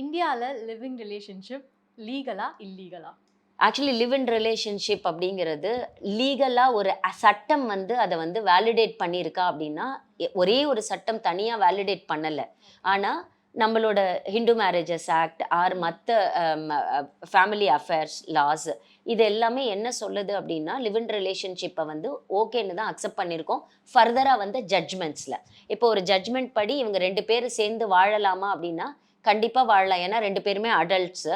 இந்தியாவில் living relationship லீகலா இல்லீகலா ஆக்சுவலி லிவ் இன் ரிலேஷன்ஷிப் அப்படிங்கிறது லீகலாக ஒரு சட்டம் வந்து அதை வந்து வேலிடேட் பண்ணியிருக்கா அப்படின்னா எ- ஒரே ஒரு சட்டம் தனியாக வேலிடேட் பண்ணலை. ஆனால் நம்மளோட ஹிந்து மேரேஜஸ் ஆக்ட் ஆர் மற்ற ஃபேமிலி அஃபேர்ஸ் லாஸ் இது எல்லாமே என்ன சொல்லுது அப்படின்னா லிவ் இன் ரிலேஷன்ஷிப்பை வந்து ஓகேன்னு தான் அக்செப்ட் பண்ணியிருக்கோம். ஃபர்தராக வந்து ஜட்ஜ்மெண்ட்ஸில் இப்போ ஒரு ஜட்ஜ்மெண்ட் படி இவங்க ரெண்டு பேரும் சேர்ந்து வாழலாமா அப்படின்னா கண்டிப்பாக வாழலாம். ஏன்னா ரெண்டு பேருமே அடல்ட்ஸு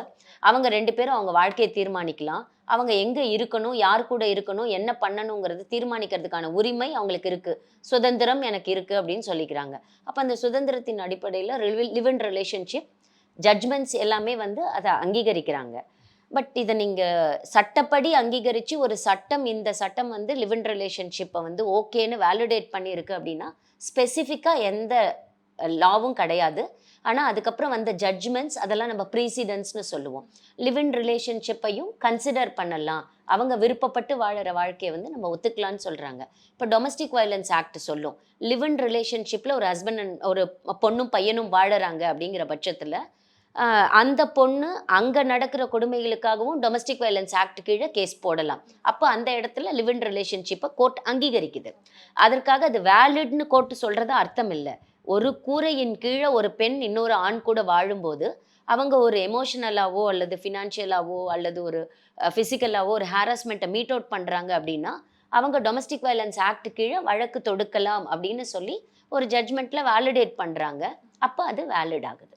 அவங்க ரெண்டு பேரும் அவங்க வாழ்க்கையை தீர்மானிக்கலாம். அவங்க எங்கே இருக்கணும் யார் கூட இருக்கணும் என்ன பண்ணணுங்கிறது தீர்மானிக்கிறதுக்கான உரிமை அவங்களுக்கு இருக்குது சுதந்திரம் எனக்கு இருக்குது அப்படின்னு சொல்லிக்கிறாங்க. அப்போ அந்த சுதந்திரத்தின் அடிப்படையில் லிவ் இன் ரிலேஷன்ஷிப் ஜட்ஜ்மெண்ட்ஸ் எல்லாமே வந்து அதை அங்கீகரிக்கிறாங்க. பட் இதை நீங்கள் சட்டப்படி அங்கீகரித்து ஒரு சட்டம் இந்த சட்டம் வந்து லிவ் இன் ரிலேஷன்ஷிப்பை வந்து ஓகேன்னு வேலிடேட் பண்ணியிருக்கு அப்படின்னா ஸ்பெசிஃபிக்காக எந்த லாவும் கிடையாது. ஆனால் அதுக்கப்புறம் வந்த ஜட்ஜ்மெண்ட்ஸ் அதெல்லாம் நம்ம ப்ரீசிடென்ட்ஸ்னு சொல்லுவோம். லிவ் இன் ரிலேஷன்ஷிப்பையும் கன்சிடர் பண்ணலாம். அவங்க விருப்பப்பட்டு வாழற வாழ்க்கையை வந்து நம்ம ஒத்துக்கலாம்னு சொல்கிறாங்க இப்போ டொமஸ்டிக் வயலன்ஸ் ஆக்ட் சொல்லும். லிவ் இன் ரிலேஷன்ஷிப்பில் ஒரு ஹஸ்பண்ட் அண்ட் ஒரு பொண்ணும் பையனும் வாழறாங்க அப்படிங்கிற பட்சத்தில் அந்த பொண்ணு அங்கே நடக்கிற கொடுமைகளுக்காகவும் டொமஸ்டிக் வயலன்ஸ் ஆக்ட் கீழே கேஸ் போடலாம். அப்போ அந்த இடத்துல லிவ் இன் ரிலேஷன்ஷிப்பை கோர்ட் அங்கீகரிக்குது. அதற்காக அது வேலிட்னு கோர்ட் சொல்கிறது அர்த்தம் இல்லை. ஒரு கூரையின் கீழே ஒரு பெண் இன்னொரு ஆண் கூட வாழும்போது அவங்க ஒரு எமோஷனலாவோ அல்லது ஃபினான்ஷியலாவோ அல்லது ஒரு ஃபிசிக்கலாவோ ஒரு ஹாரஸ்மெண்ட்டை மீட் அவுட் பண்ணுறாங்க அப்படின்னா அவங்க டொமஸ்டிக் வயலன்ஸ் ஆக்ட் கீழே வழக்கு தொடுக்கலாம் அப்படின்னு சொல்லி ஒரு ஜட்ஜ்மெண்ட்டில் வேலிடேட் பண்ணுறாங்க அப்போ அது வேலிட் ஆகுது.